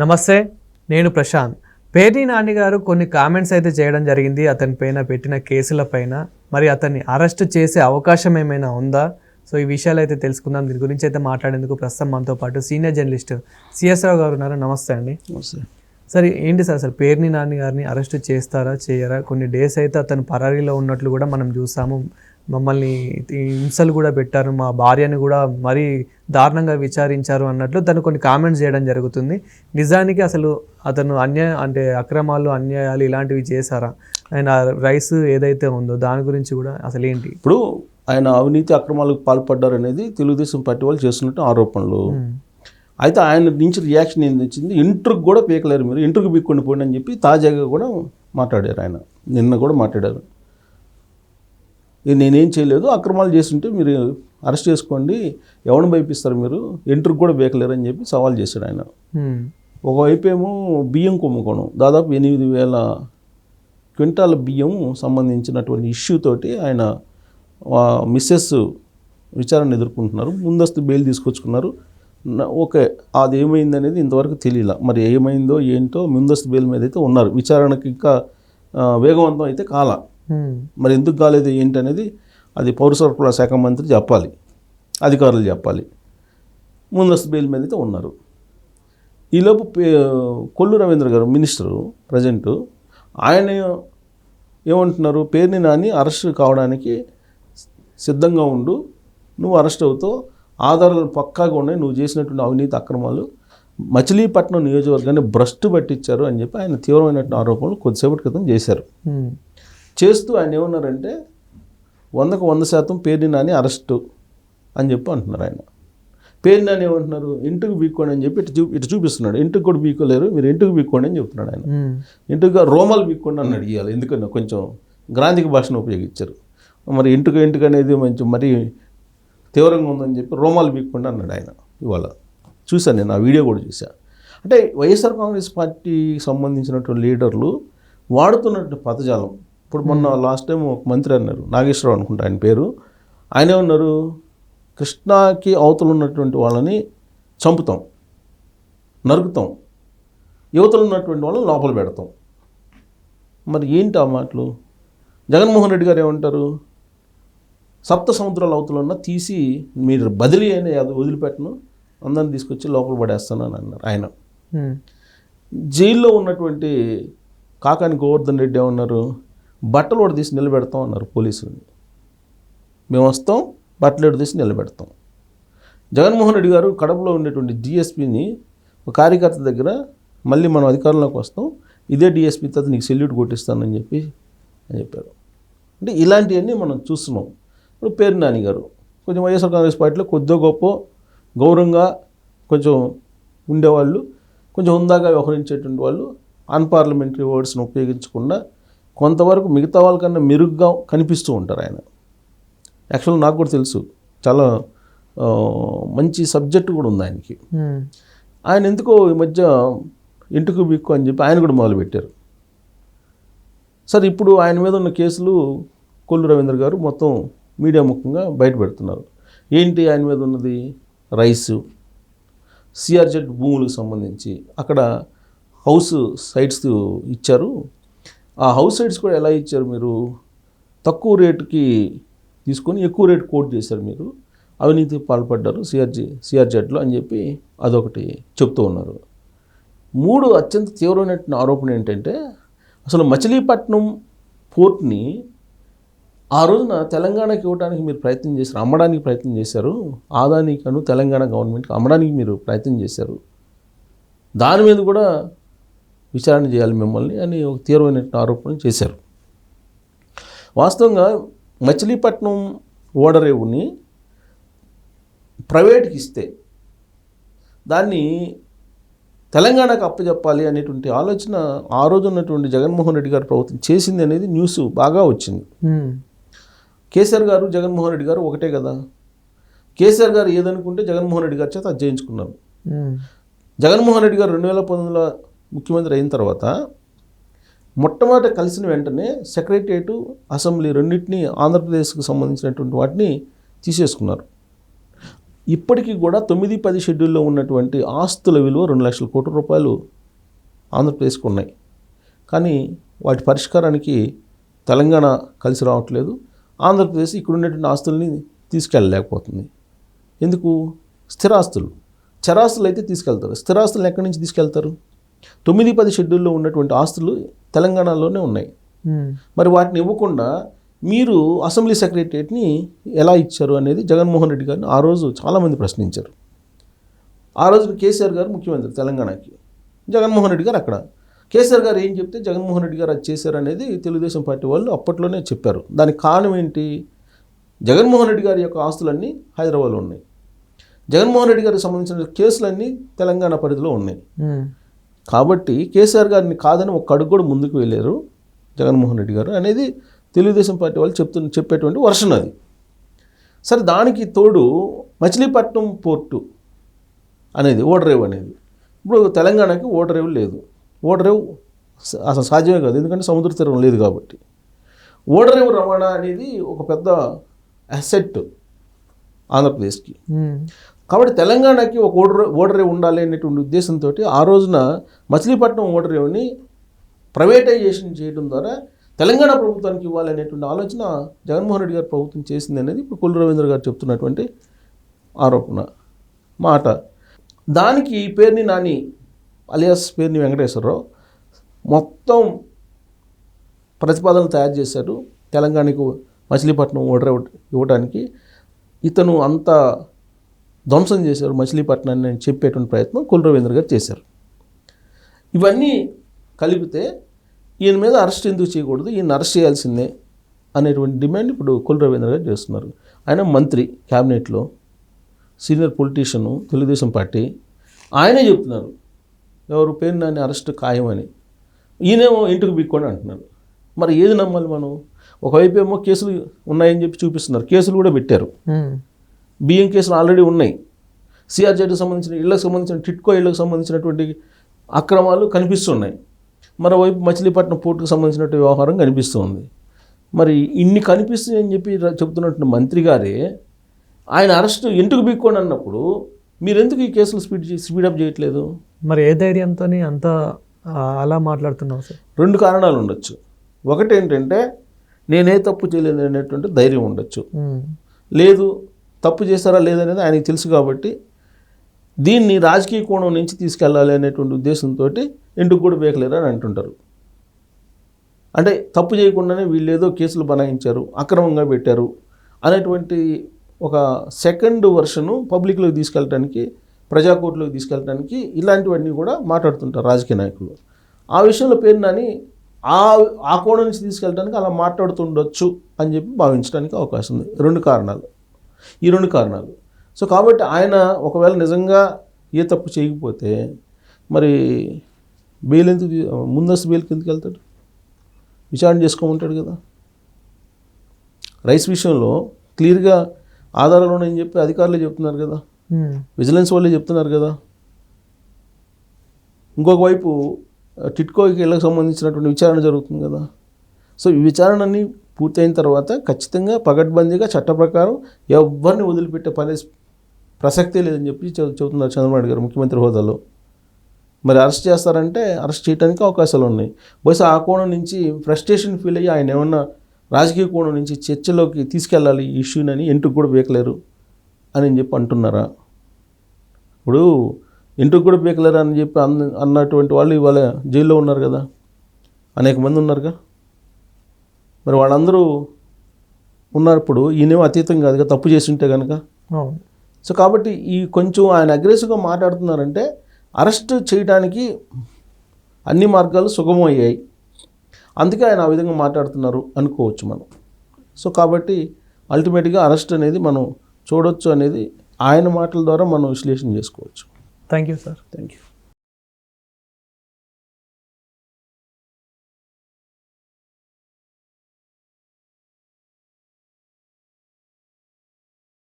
నమస్తే నేను ప్రశాంత్. పేర్ని నాని గారు కొన్ని కామెంట్స్ అయితే చేయడం జరిగింది. అతని పైన పెట్టిన కేసుల పైన. మరి అతన్ని అరెస్ట్ చేసే అవకాశం ఏమైనా ఉందా? సో ఈ విషయాలు అయితే తెలుసుకుందాం. దీని గురించి అయితే మాట్లాడేందుకు ప్రస్తుతం మనతో పాటు సీనియర్ జర్నలిస్ట్ సిఎస్ రావు గారు ఉన్నారు. నమస్తే అండి. సరే ఏంటి సార్? అసలు పేర్ని నాని గారిని అరెస్ట్ చేస్తారా చేయరా? కొన్ని డేస్ అయితే అతను పరారీలో ఉన్నట్లు కూడా మనం చూసాము. మమ్మల్ని హింసలు కూడా పెట్టారు మా భార్యని కూడా మరీ దారుణంగా విచారించారు అన్నట్లు తను కొన్ని కామెంట్స్ చేయడం జరుగుతుంది. నిజానికి అసలు అతను అన్యాయ అంటే అక్రమాలు అన్యాయాలు ఇలాంటివి చేశారా? ఆయన రైస్ ఏదైతే ఉందో దాని గురించి కూడా అసలు ఏంటి? ఇప్పుడు ఆయన అవినీతి అక్రమాలకు పాల్పడ్డారు అనేది తెలుగుదేశం పార్టీ వాళ్ళు చేస్తున్నట్టు ఆరోపణలు. అయితే ఆయన నుంచి రియాక్షన్ ఏంది వచ్చింది? ఇంటర్కి కూడా పీకలేరు మీరు. ఇంటర్కి పీక్కొని పోండి అని చెప్పి తాజాగా కూడా మాట్లాడారు ఆయన. నిన్న కూడా మాట్లాడారు. నేనేం చేయలేదు అక్రమాలు చేస్తుంటే మీరు అరెస్ట్ చేసుకోండి ఎవరిని భయపిస్తారు మీరు ఇంటర్కి కూడా బీకలేరు అని చెప్పి సవాల్ చేశాడు ఆయన. ఒకవైపు ఏమో బియ్యం కుంభకోణం దాదాపు ఎనిమిది వేల క్వింటాల బియ్యం సంబంధించినటువంటి ఇష్యూ తోటి ఆయన మిస్సెస్ విచారణ ఎదుర్కొంటున్నారు ముందస్తు బెయిల్ తీసుకొచ్చుకున్నారు ఓకే అది ఏమైంది అనేది ఇంతవరకు తెలియల మరి ఏమైందో ఏంటో ముందస్తు బెయిల్ మీద అయితే ఉన్నారు విచారణకి ఇంకా వేగవంతం అయితే కాల. మరి ఎందుకు కాలేదు ఏంటనేది అది పౌర సరఫరా శాఖ మంత్రి చెప్పాలి అధికారులు చెప్పాలి. ముందస్తు బెయిల్ మీద అయితే ఉన్నారు. ఈలోపు పే- కొల్లు రవీంద్ర గారు మినిస్టరు ప్రజెంట్ ఆయన ఏమంటున్నారు పేరుని నాని అరెస్ట్ కావడానికి సిద్ధంగా ఉండు నువ్వు అరెస్ట్ అవుతావు ఆధారాలు పక్కాగా ఉన్నాయి నువ్వు చేసినటువంటి అవినీతి అక్రమాలు మచిలీపట్నం నియోజకవర్గాన్ని భ్రష్టు పట్టించారు అని చెప్పి ఆయన తీవ్రమైనటువంటి ఆరోపణలు కొద్దిసేపటి క్రితం చేశారు. చేస్తూ ఆయన ఏమన్నారంటే వందకు వంద శాతం పేరుని నాని అరెస్టు అని చెప్పి అంటున్నారు ఆయన. పేరు నాని ఏమంటున్నారు? ఇంటికి బీక్కోండి అని చెప్పి ఇటు చూ ఇటు చూపిస్తున్నాడు. ఇంటికి కూడా బీక్కోలేరు మీరు ఇంటికి బీక్కోండి అని చెప్తున్నాడు ఆయన. ఇంటికి రోమాలు బీక్కోండి అన్నాడు ఇవ్వాలి ఎందుకన్నా? కొంచెం గ్రాంధిక భాషను ఉపయోగించారు. మరి ఇంటికి ఇంటికి అనేది కొంచెం మరీ తీవ్రంగా ఉందని చెప్పి రోమాలు బీక్కోండి అన్నాడు ఆయన ఇవాళ. చూశాను నేను ఆ వీడియో కూడా చూసా అంటే వైఎస్ఆర్ కాంగ్రెస్ పార్టీకి సంబంధించినటువంటి లీడర్లు వాడుతున్నటువంటి పదజాలం ఇప్పుడు మొన్న లాస్ట్ టైం ఒక మంత్రి అన్నారు నాగేశ్వరరావు అనుకుంటా ఆయన పేరు. ఆయన ఏమన్నారు కృష్ణాకి అవతల ఉన్నటువంటి వాళ్ళని చంపుతాం నరుకుతాం. యువతలు ఉన్నటువంటి వాళ్ళని లోపల పెడతాం. మరి ఏంటి ఆ మాటలు? జగన్మోహన్ రెడ్డి గారు ఏమంటారు? సప్త సముద్రాల అవతల ఉన్న తీసి మీరు బదిలీ అయిన అది వదిలిపెట్టను అందరిని తీసుకొచ్చి లోపల పడేస్తాను అని అన్నారు ఆయన. హ్మ్. జైల్లో ఉన్నటువంటి కాకాని గోవర్ధన్ రెడ్డి ఏమన్నారు? బట్టలు కూడా తీసి నిలబెడతాం అన్నారు పోలీసులు. మేము వస్తాం బట్టలు కూడా తీసి నిలబెడతాం. జగన్మోహన్ రెడ్డి గారు కడపలో ఉండేటువంటి డిఎస్పీని ఒక కార్యకర్త దగ్గర మళ్ళీ మనం అధికారంలోకి వస్తాం ఇదే డిఎస్పీ తర్వాత నీకు సెల్యూట్ కొట్టిస్తానని చెప్పి అని చెప్పారు. అంటే ఇలాంటివన్నీ మనం చూస్తున్నాం. ఇప్పుడు పేరు నాని గారు కొంచెం వైఎస్ఆర్ కాంగ్రెస్ పార్టీలో కొద్దిగా గొప్ప గౌరవంగా కొంచెం ఉండేవాళ్ళు కొంచెం హుందాగా వ్యవహరించేటువంటి వాళ్ళు అన్పార్లమెంటరీ వర్డ్స్ని ఉపయోగించకుండా కొంతవరకు మిగతా వాళ్ళకన్నా మెరుగ్గా కనిపిస్తూ ఉంటారు ఆయన. యాక్చువల్ నాకు కూడా తెలుసు. చాలా మంచి సబ్జెక్ట్ కూడా ఉంది ఆయనకి. ఆయన ఎందుకో ఈ మధ్య ఇంటికి బిక్కు అని చెప్పి ఆయన కూడా మొదలుపెట్టారు సరే ఇప్పుడు ఆయన మీద ఉన్న కేసులు కొల్లు రవీంద్ర గారు మొత్తం మీడియా ముఖంగా బయట పెడుతున్నారు. ఏంటి ఆయన మీద ఉన్నది? రైసు. సిఆర్జెడ్ భూములకు సంబంధించి అక్కడ హౌస్ సైట్స్ ఇచ్చారు. ఆ హౌస్ సైట్స్ కూడా ఎలా ఇచ్చారు మీరు? తక్కువ రేటుకి తీసుకొని ఎక్కువ రేటు కోట్ చేశారు మీరు. అవినీతి పాల్పడ్డారు సిఆర్జీ సిఆర్జెడ్లో అని చెప్పి అదొకటి చెప్తూ ఉన్నారు. మూడు అత్యంత తీవ్రమైనటువంటి ఆరోపణ ఏంటంటే అసలు మచిలీపట్నం పోర్ట్ని ఆ రోజున తెలంగాణకి ఇవ్వడానికి మీరు ప్రయత్నం చేశారు అమ్మడానికి ప్రయత్నం చేశారు. ఆదానికను తెలంగాణ గవర్నమెంట్కి అమ్మడానికి మీరు ప్రయత్నం చేశారు. దాని మీద కూడా విచారణ చేయాలి మిమ్మల్ని అని ఒక తీవ్రమైనటువంటి ఆరోపణ చేశారు వాస్తవంగా మచిలీపట్నం ఓడరేవుని ప్రైవేట్కి ఇస్తే దాన్ని తెలంగాణకు అప్పచెప్పాలి అనేటువంటి ఆలోచన ఆ రోజు ఉన్నటువంటి జగన్మోహన్ రెడ్డి గారి ప్రభుత్వం చేసింది అనేది న్యూస్ బాగా వచ్చింది. కేసీఆర్ గారు జగన్మోహన్ రెడ్డి గారు ఒకటే కదా కేసీఆర్ గారు ఏదనుకుంటే జగన్మోహన్ రెడ్డి గారి చేత అది చేయించుకున్నారు. జగన్మోహన్ రెడ్డి గారు రెండు వేల పంతొమ్మిదిలో ముఖ్యమంత్రి అయిన తర్వాత మొట్టమొదట కలిసిన వెంటనే సెక్రటరియట్ అసెంబ్లీ రెండింటినీ ఆంధ్రప్రదేశ్కు సంబంధించినటువంటి వాటిని తీసేసుకున్నారు. ఇప్పటికీ కూడా తొమ్మిది పది షెడ్యూల్లో ఉన్నటువంటి ఆస్తుల విలువ రెండు లక్షల కోట్ల రూపాయలు ఆంధ్రప్రదేశ్కు ఉన్నాయి. కానీ వాటి పరిష్కారానికి తెలంగాణ కలిసి రావట్లేదు. ఆంధ్రప్రదేశ్ ఇక్కడ ఉన్నటువంటి ఆస్తుల్ని తీసుకెళ్ళలేకపోతుంది. ఎందుకు? స్థిరాస్తులు. చరాస్తులు అయితే తీసుకెళ్తారు. స్థిరాస్తులను ఎక్కడి నుంచి తీసుకెళ్తారు? తొమ్మిది పది షెడ్యూల్లో ఉన్నటువంటి ఆస్తులు తెలంగాణలోనే ఉన్నాయి. మరి వాటిని ఇవ్వకుండా మీరు అసెంబ్లీ సెక్రటరియట్ని ఎలా ఇచ్చారు అనేది జగన్మోహన్ రెడ్డి గారిని ఆ రోజు చాలామంది ప్రశ్నించారు. ఆ రోజు కేసీఆర్ గారు ముఖ్యమంత్రి తెలంగాణకి జగన్మోహన్ రెడ్డి గారు అక్కడ. కేసీఆర్ గారు ఏం చెప్తే జగన్మోహన్ రెడ్డి గారు అది చేశారు అనేది తెలుగుదేశం పార్టీ వాళ్ళు అప్పట్లోనే చెప్పారు. దానికి కారణం ఏంటి? జగన్మోహన్ రెడ్డి గారి యొక్క ఆస్తులన్నీ హైదరాబాద్లో ఉన్నాయి. జగన్మోహన్ రెడ్డి గారికి సంబంధించిన కేసులన్నీ తెలంగాణ పరిధిలో ఉన్నాయి. కాబట్టి కేసీఆర్ గారిని కాదని ఒక అడుగు కూడా ముందుకు వెళ్ళారు జగన్మోహన్ రెడ్డి గారు అనేది తెలుగుదేశం పార్టీ వాళ్ళు చెప్తున్న చెప్పేటువంటి వర్షన్ అది. సరే దానికి తోడు మచిలీపట్నం పోర్టు అనేది ఓడరేవు అనేది. ఇప్పుడు తెలంగాణకి ఓడరేవు లేదు. ఓడరేవు స- అసలు సాధ్యమే కాదు. ఎందుకంటే సముద్ర తీరం లేదు కాబట్టి. ఓడరేవు రవాణా అనేది ఒక పెద్ద అసెట్ ఆంధ్రప్రదేశ్కి. కాబట్టి తెలంగాణకి ఒక ఓటర్ ఓడరే ఉండాలి అనేటువంటి ఉద్దేశంతో ఆ రోజున మచిలీపట్నం ఓడరేవుని ప్రైవేటైజేషన్ చేయడం ద్వారా తెలంగాణ ప్రభుత్వానికి ఇవ్వాలనేటువంటి ఆలోచన జగన్మోహన్ రెడ్డి గారు ప్రభుత్వం చేసింది అనేది ఇప్పుడు కుల రవీంద్ర గారు చెప్తున్నటువంటి ఆరోపణ మాట. దానికి పేరుని నాని అలియాస్ పేరుని వెంకటేశ్వరరావు మొత్తం ప్రతిపాదనలు తయారు చేశారు తెలంగాణకు మచిలీపట్నం ఓటర్ ఇవ్వడానికి ఇతను అంత ధ్వంసం చేశారు మచిలీపట్నాన్ని అని చెప్పేటువంటి ప్రయత్నం కొల్ రవీంద్ర గారు చేశారు. ఇవన్నీ కలిపితే ఈయన మీద అరెస్ట్ ఎందుకు చేయకూడదు? ఈయన అరెస్ట్ చేయాల్సిందే అనేటువంటి డిమాండ్ ఇప్పుడు కొల్ రవీంద్ర గారు చేస్తున్నారు. ఆయన మంత్రి క్యాబినెట్లో సీనియర్ పొలిటీషియను తెలుగుదేశం పార్టీ. ఆయనే చెప్తున్నారు ఎవరు పేరు నాని అరెస్ట్ ఖాయమని ఈయనేమో ఇంటికి బిక్కొని అంటున్నారు. మరి ఏది నమ్మాలి మనం? ఒకవైపు ఏమో కేసులు ఉన్నాయని చెప్పి చూపిస్తున్నారు. కేసులు కూడా పెట్టారు. బియ్యం కేసులు ఆల్రెడీ ఉన్నాయి. సిఆర్జెడ్కి సంబంధించిన ఇళ్ళకు సంబంధించిన టిట్కో ఇళ్ళకు సంబంధించినటువంటి అక్రమాలు కనిపిస్తున్నాయి. మరోవైపు మచిలీపట్నం పోర్టుకు సంబంధించినటువంటి వ్యవహారం కనిపిస్తుంది. మరి ఇన్ని కనిపిస్తున్నాయని చెప్పి చెప్తున్నటువంటి మంత్రి గారే ఆయన అరెస్ట్ ఎందుకు బిక్కోండి అన్నప్పుడు మీరు ఎందుకు ఈ కేసులు స్పీడ్ స్పీడప్ చేయట్లేదు? మరి ఏ ధైర్యంతో అంత అలా మాట్లాడుతున్నావు సార్? రెండు కారణాలు ఉండొచ్చు. ఒకటి ఏంటంటే నేనే తప్పు చేయలేదు అనేటువంటి ధైర్యం ఉండొచ్చు. లేదు తప్పు చేస్తారా లేదనేది ఆయనకి తెలుసు కాబట్టి దీన్ని రాజకీయ కోణం నుంచి తీసుకెళ్ళాలి అనేటువంటి ఉద్దేశంతో ఎందుకు కూడా బేకలేరు అని అంటుంటారు. అంటే తప్పు చేయకుండానే వీళ్ళు ఏదో కేసులు బనాయించారు అక్రమంగా పెట్టారు అనేటువంటి ఒక సెకండ్ వర్షను పబ్లిక్లోకి తీసుకెళ్ళడానికి ప్రజాకోర్టులోకి తీసుకెళ్ళడానికి ఇలాంటివన్నీ కూడా మాట్లాడుతుంటారు రాజకీయ నాయకులు. ఆ విషయంలో పేరు నాని ఆ ఆ కోణం నుంచి తీసుకెళ్ళడానికి అలా మాట్లాడుతుండొచ్చు అని చెప్పి భావించడానికి అవకాశం ఉంది. రెండు కారణాలు. ఈ రెండు కారణాలు. సో కాబట్టి ఆయన ఒకవేళ నిజంగా ఏ తప్పు చేయకపోతే మరి బెయిల్ ఎందుకు ముందస్తు బెయిల్కి ఎందుకు వెళ్తాడు? విచారణ చేసుకోమంటాడు కదా. రైస్ విషయంలో క్లియర్గా ఆధారాలు ఉన్నాయని చెప్పి అధికారులే చెప్తున్నారు కదా. విజిలెన్స్ వాళ్ళే చెప్తున్నారు కదా. ఇంకొక వైపు టిట్కోకి ఇళ్ళకి సంబంధించినటువంటి విచారణ జరుగుతుంది కదా. సో ఈ విచారణ అన్ని పూర్తయిన తర్వాత ఖచ్చితంగా పగడ్బందీగా చట్ట ప్రకారం ఎవరిని వదిలిపెట్టే పని ప్రసక్తే లేదని చెప్పి చెబుతున్నారు చంద్రబాబు నాయుడు గారు ముఖ్యమంత్రి హోదాలో. మరి అరెస్ట్ చేస్తారంటే అరెస్ట్ చేయడానికి అవకాశాలు ఉన్నాయి. బహుశా ఆ కోణం నుంచి ఫ్రస్ట్రేషన్ ఫీల్ అయ్యి ఆయన ఏమన్నా రాజకీయ కోణం నుంచి చర్చలోకి తీసుకెళ్ళాలి ఈ ఇష్యూనని ఎంటుకు కూడా బీకలేరు అని చెప్పి అంటున్నారా? ఇప్పుడు ఇంటికి కూడా బీకలేరు అని చెప్పి అన్న అన్నటువంటి వాళ్ళు ఇవాళ జైల్లో ఉన్నారు కదా. అనేక మంది ఉన్నారుగా. మరి వాళ్ళందరూ ఉన్నప్పుడు ఈయనేమో అతీతం కాదుగా తప్పు చేసి ఉంటే కనుక సో కాబట్టి ఈ కొంచెం ఆయన అగ్రెసివ్గా మాట్లాడుతున్నారంటే అరెస్ట్ చేయడానికి అన్ని మార్గాలు సుగమయ్యాయి అందుకే ఆయన ఆ విధంగా మాట్లాడుతున్నారు అనుకోవచ్చు మనం. సో కాబట్టి అల్టిమేట్గా అరెస్ట్ అనేది మనం చూడొచ్చు అనేది ఆయన మాటల ద్వారా మనం విశ్లేషణ చేసుకోవచ్చు. Thank you sir thank you